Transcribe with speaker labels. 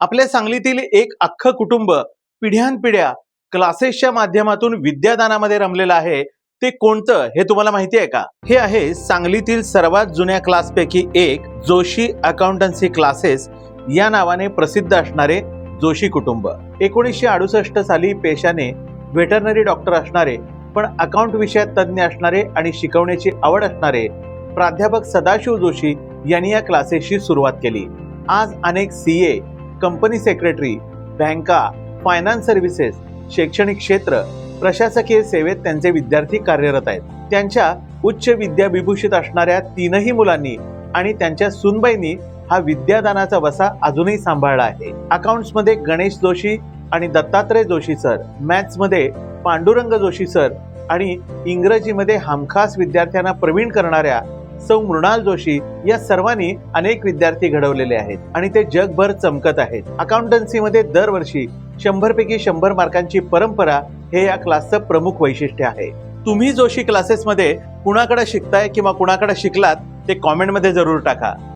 Speaker 1: आपल्या सांगलीतील एक अख्खं कुटुंब पिढ्यानपिढ्या क्लासेसच्या माध्यमातून विद्यादानामध्ये रमलेलं आहे. ते कोणतं हे तुम्हाला माहिती आहे का? हे आहे सांगलीतील सर्वात जुन्या क्लासपैकी एक जोशी अकाउंटन्सी क्लासेस या नावाने प्रसिद्ध असणारे जोशी कुटुंब. एकोणीसशे अडुसष्ट साली पेशाने व्हेटरनरी डॉक्टर असणारे पण अकाउंट विषयात तज्ज्ञ असणारे आणि शिकवण्याची आवड असणारे प्राध्यापक सदाशिव जोशी यांनी या क्लासेसची सुरुवात केली. आज अनेक सी ए कंपनी सेक्रेटरी बँका फायनान्स सर्व्हिसेस शैक्षणिक क्षेत्र प्रशासकीय सेवेत त्यांचे विद्यार्थी कार्यरत आहेत. त्यांच्या उच्च विद्याविभूषित असणाऱ्या तीनही मुलांनी आणि त्यांच्या सुनबाईंनी हा विद्यादानाचा वसा अजूनही सांभाळला आहे. अकाउंट्समध्ये गणेश जोशी आणि दत्तात्रय जोशी सर मॅथ्समध्ये पांडुरंग जोशी सर आणि इंग्रजीमध्ये हमखास विद्यार्थ्यांना प्रवीण करणाऱ्या सौ मृणाल जोशी या सर्वांनी अनेक विद्यार्थी घडवलेले आहेत आणि ते जगभर चमकत आहेत. अकाउंटन्सीमध्ये दरवर्षी शंभर पैकी शंभर मार्कांची परंपरा हे या क्लासचं प्रमुख वैशिष्ट्य आहे. तुम्ही जोशी क्लासेसमध्ये कुणाकडे शिकताय किंवा कुणाकडे शिकलात ते कॉमेंटमध्ये जरूर टाका.